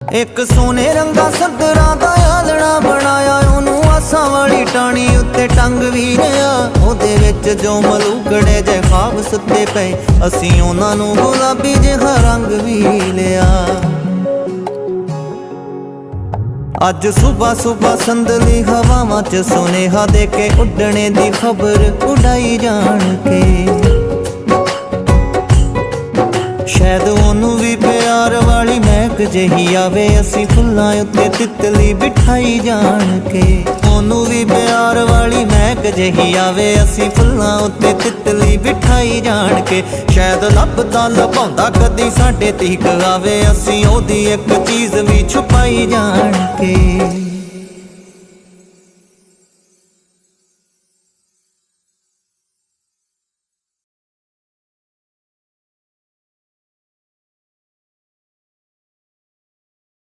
ਇੱਕ ਸੋਨੇ ਰੰਗਾ ਸੰਦਰਾਂ ਦਾ ਆਲਣਾ ਬਣਾਇਆ, ਉਹਨੂੰ ਆਸਾਂ ਵਾਲੀ ਟਾਣੀ ਉੱਤੇ ਟੰਗ ਵੀ ਰਿਆ ਉਹਦੇ ਵਿੱਚ ਜੋ ਮਲੂਕੜੇ ਜੇ ਖਾਬ ਸੁੱਤੇ ਪਏ, ਅਸੀਂ ਉਹਨਾਂ ਨੂੰ ਗੁਲਾਬੀ ਜਿਹਾ ਰੰਗ ਵੀ ਲਿਆ। ਅੱਜ ਸਵੇਰ ਸਵੇਰ ਸੰਦਲੀ ਹਵਾਵਾਂ 'ਚ ਸੁਨੇਹਾ ਦੇ ਕੇ ਉੱਡਣੇ ਦੀ ਖਬਰ ਉਡਾਈ ਜਾਣ ਕੇ। ਸ਼ਾਇਦ ਉਹਨੂੰ ਵੀ ਪਿਆਰ ਵਾਲੀ ਮਹਿਕ ਜਿਹੀ ਆਵੇ, ਅਸੀਂ ਫੁੱਲਾਂ ਉੱਤੇ ਤਿਤਲੀ ਬਿਠਾਈ ਜਾਣ ਕੇ। ਉਹਨੂੰ ਵੀ ਪਿਆਰ ਵਾਲੀ ਮਹਿਕ ਜਿਹੀ ਆਵੇ, ਅਸੀਂ ਫੁੱਲਾਂ ਉੱਤੇ ਤਿੱਤਲੀ ਬਿਠਾਈ ਜਾਣ ਕੇ। ਸ਼ਾਇਦ ਲੱਭਦਾ ਲਭਾਉਂਦਾ ਕਦੀ ਸਾਡੇ ਤੀਕ ਆਵੇ, ਅਸੀਂ ਉਹਦੀ ਇੱਕ ਚੀਜ਼ ਵੀ ਛੁਪਾਈ ਜਾਣ ਕੇ।